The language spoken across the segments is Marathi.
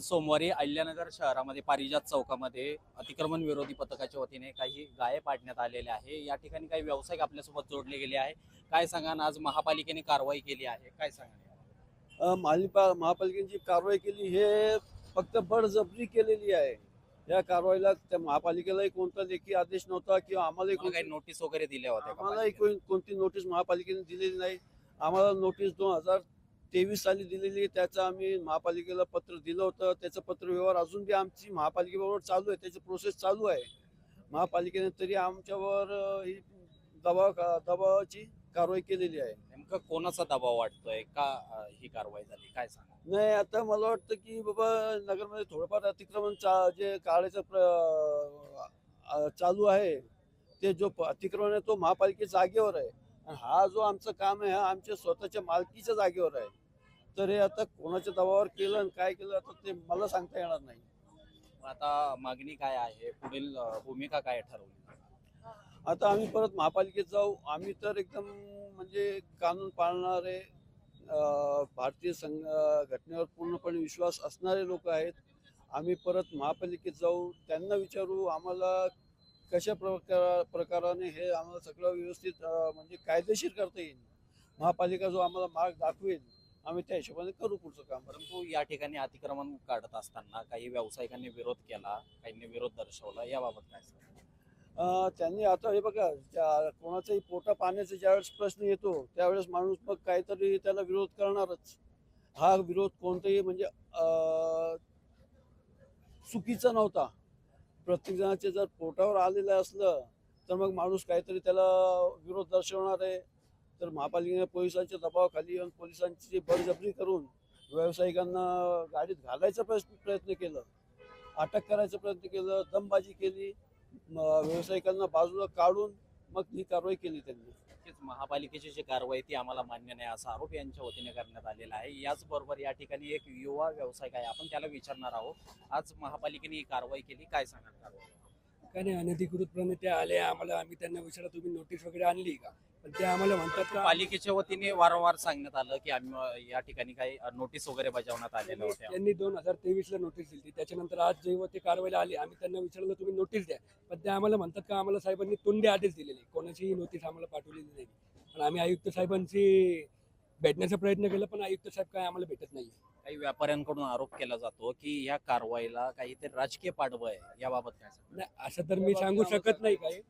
आज सोमवारी अहिल्यानगर शहरामध्ये पारिजात चौकामध्ये अतिक्रमण विरोधी पथकाच्या वतीने काही गाये पाडण्यात आलेले आहे. या ठिकाणी काही व्यावसायिक आपल्यासोबत जोडले गेले आहे. काय सांगा ना आज महापालिकेने कारवाई केली आहे. काय सांगा अ, महालिपा महापालिकेने जी कारवाई केली हे फक्त बळजबरी केलेली आहे. या कारवाईला त्या महापालिकेलाही कोणता लेखी आदेश नव्हता किंवा आम्हालाही काही नोटीस वगैरे दिल्या होत्या आम्हालाही कोणती नोटीस महापालिकेने दिलेली नाही. आम्हाला नोटीस दोन हजार तेवीस साली दिलेली त्याचं आम्ही महापालिकेला पत्र दिलं होतं. त्याचं पत्र व्यवहार अजून बी आमची महापालिकेबरोबर चालू आहे त्याची प्रोसेस चालू आहे. महापालिकेने तरी आमच्यावर ही दबाव दबावाची कारवाई केलेली आहे. नेमकं कोणाचा दबाव वाटतोय? का ही कारवाई झाली? काय सांगा? नाही आता मला वाटतं की बाबा नगरमध्ये थोडंफार अतिक्रमण चा- जे काढायचं चालू आहे ते जो अतिक्रमण आहे तो महापालिके जागेवर आहे. आणि हा जो आमचं काम आहे हा आमच्या स्वतःच्या मालकीच्या जागेवर आहे. तर हे आता कोणाच्या दबावावर केलं आणि काय केलं आता ते मला सांगता येणार नाही. आता मागणी काय आहे? पुढील अं, भूमिका काय ठरवली? आता आम्ही परत महापालिकेत जाऊ. आम्ही तर एकदम म्हणजे कानून पाळणारे अं, भारतीय संघ अं, घटनेवर पूर्णपणे विश्वास असणारे लोक आहेत. आम्ही परत महापालिकेत जाऊ. त्यांना विचारू आम्हाला कशा प्रकार प्रकाराने हे आम्हाला सगळं व्यवस्थित अं, म्हणजे कायदेशीर करता येईल. महापालिका जो आम्हाला मार्ग दाखवेल आम्ही त्या हिशोबाने करू पुढचं काम. परंतु या ठिकाणी अतिक्रमण काढत असताना काही व्यावसायिकांनी विरोध केला काहींनी विरोध दर्शवला याबाबत काय सांगा अं, त्यांनी आता हे बघा ज्या कोणाचाही पोटा पाण्याचा ज्यावेळेस प्रश्न येतो त्यावेळेस माणूस मग काहीतरी त्याला विरोध करणारच. हा विरोध कोणताही म्हणजे अं, चुकीचा नव्हता. प्रत्येक जणाच्या जर पोटावर आलेलं असलं तर मग माणूस काहीतरी त्याला विरोध दर्शवणार आहे. तर महापालिकेने पोलिसांच्या दबावाखाली येऊन पोलिसांची बळजबरी करून व्यावसायिकांना गाडीत घालायचा प्रयत्न प्रयत्न केलं. अटक करायचा प्रयत्न केलं दमबाजी केली व्यावसायिकांना बाजूला काढून मग ही कारवाई केली त्यांनी. महापालिकेची जी कारवाई ती आम्हाला मान्य नाही असा आरोप यांच्या वतीने करण्यात आलेला आहे. याचबरोबर या ठिकाणी एक युवा व्यावसायिक आहे आपण त्याला विचारणार आहोत. आज महापालिकेने ही कारवाई केली काय सांगणार कारवाई काय नाही अनधिकृतपणे ते आले आम्हाला आम्ही त्यांना विचारलं तुम्ही नोटीस वगैरे आणली का? पण ते आम्हाला म्हणतात का पालिकेच्या वतीने वारंवार सांगण्यात आलं की आम्ही या ठिकाणी काही नोटीस वगैरे बजावण्यात आलेल्या होत्या त्यांनी दोन हजार तेवीस ला नोटीस दिली. त्याच्यानंतर आज जेव्हा ते कारवाईला आले आम्ही त्यांना विचारलं तुम्ही नोटीस द्या. पण ते आम्हाला म्हणतात का आम्हाला साहेबांनी तोंडी आदेश दिलेले. कोणाचीही नोटीस आम्हाला पाठवलेली नाही. पण आम्ही आयुक्त साहेबांशी भेटण्याचा प्रयत्न केला पण आयुक्त साहेब काय आम्हाला भेटत नाही काही व्यापाऱ्यांकडून आरोप केला जातो की या कारवाईला काहीतरी राजकीय पाठबळ आहे याबाबत काय नाही असं तर मी सांगू शकत नाही काही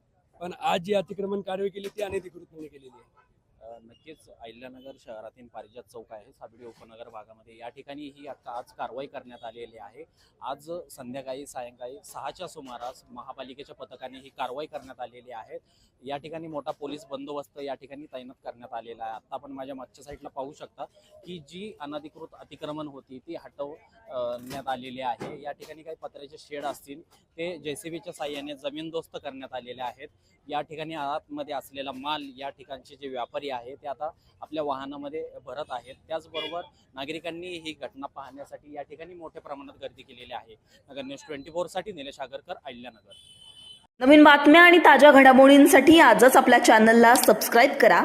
पण आज जी अतिक्रमण कारवाई केली ती अनधिकृतपणे केलेली आहे. नक्कीच अहिल्यानगर शहरातील पारिजात चौक आहे. साबडी उपनगर भागामध्ये या ठिकाणी ही आता आज कारवाई करण्यात आलेली आहे. आज संध्याकाळी सायंकाळी सहाच्या सुमारास महापालिकेच्या पथकाने ही कारवाई करण्यात आलेली आहे. या ठिकाणी मोठा पोलीस बंदोबस्त या ठिकाणी तैनात करण्यात आलेला आहे. आता आपण माझ्या मागच्या साईडला पाहू शकता की जी अनधिकृत अतिक्रमण होती ती हटवण्यात आलेली आहे. या ठिकाणी काही पत्र्याचे शेड असतील ते जेसीबीच्या साह्याने जमीनदोस्त करण्यात आलेले आहेत. या ठिकाणी आतमध्ये असलेला माल या ठिकाणचे जे व्यापारी आहे ते आता आपल्या वाहनामध्ये भरत आहेत. त्याचबरोबर नागरिकांनी ही घटना पाहण्यासाठी या ठिकाणी मोठ्या प्रमाणात गर्दी केलेली आहे. नगर न्यूज ट्वेंटी फोरसाठी निलेश आगरकर अहिल्यानगर. नवीन बातम्या आणि ताज्या घडामोडींसाठी आजच आपल्या चॅनलला सबस्क्राईब करा.